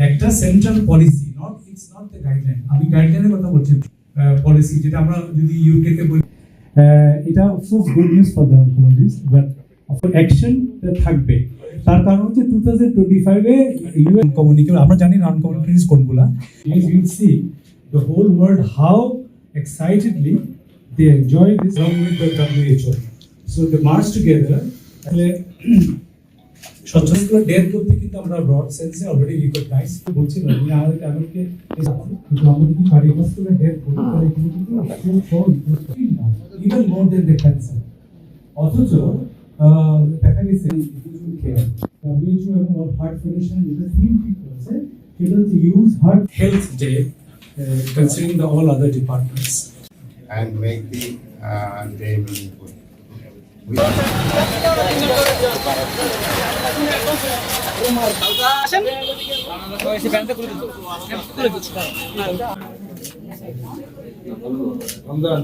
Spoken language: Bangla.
একটা central policy not it's not the guideline আমি গাইডলাইনের কথা বলছি পলিসি যেটা আমরা যদি ইউকে কে বলি এটা of course good news for the oncologist but of action থাকবে তার কারণ হচ্ছে টু থাউজেন্ড টোয়েন্টি ফাইভে ইউএন কমিউনিকেবল আমরা জানি নন কমিউনিকেবল কোনগুলা is you see the whole world how excitedly they enjoy this along with the WHO. So they march together. সচেতনগুলো ডেট করতে কিন্তু আমরা ব্রড সেন্সে অলরেডি রিকগনাইজ বলছিলাম আমি আর আমাকে কিন্তু আমরা যদি কার্ডিওভাস্কুলার ডেট করতে পারি কিন্তু even more then the cancer অথচ দেখা গেছে কেয়ার WHO এবং ওয়ার্ল্ড হার্ট ফেডারেশন যেটা থিম ঠিক করেছে সেটা হচ্ছে use heart health day considering the all other departments and make the uh, day meaningful. We Ramzan